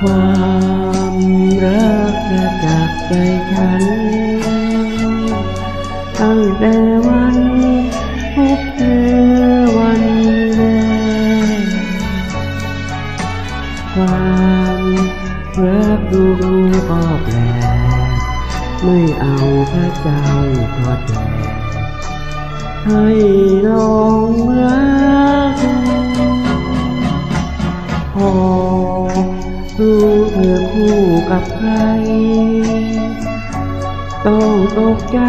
ความรักจะจากใจฉัน ตั้งแต่วันพบเธอวันแรกความรักดูดูก็แปลไม่เอาพระเจ้าทอแจกให้ลองรัก อคู่กับใคร ต้องตกใจ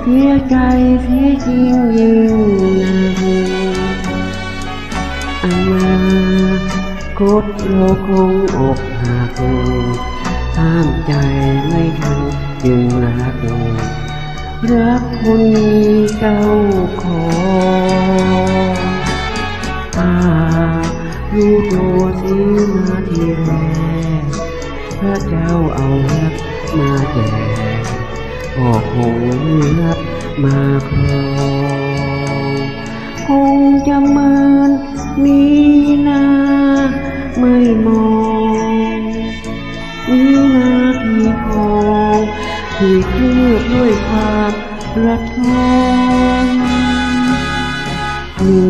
เสียใจเสียจริงยิ่งนักอนาคตเราคงอกหักห้ามใจไม่ทันจึงรักรักคนมีเจ้าของถ้ารู้ตัวสินาทีแรก พระเจ้าเอารักมาแจกก็คงรับมาครองคงจะเมือนมีนาไม่มองมีนาที่ทองที่เคลือบด้วยความรักทองมี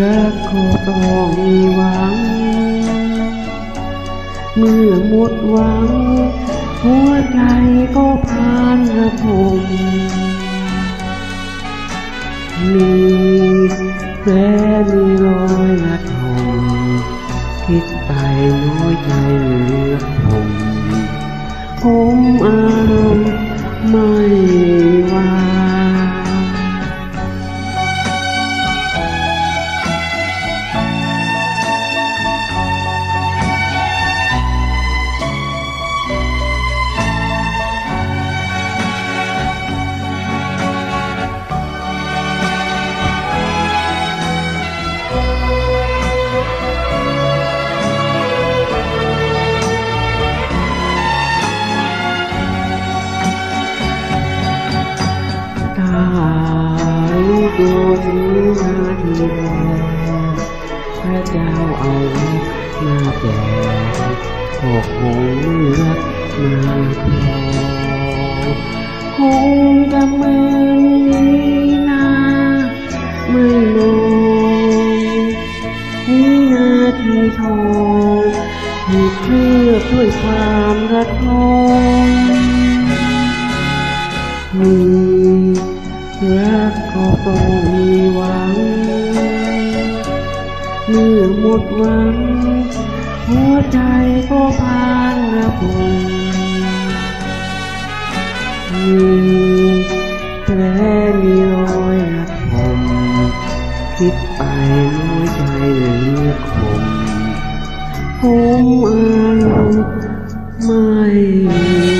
รักก็ต้องมีหวัง เมื่อหมดหวัง หัวใจก็พานระทมมีแผลมีรอยระทมคิดไปน้อยใจเหลือผมผมอารมณ์ไม่ เจ้าเอามาแจกก็คงรักมาพอคงจะเมือนี้นาไม่นองนี่นาทีทองที่เคลือบด้วยความระทม เมื่อหมดหวัง หัวใจก็พานระบมมีแผลมีรอยระทมคิดไปน้อยใจเหลือคมผมอารมณ์ไม่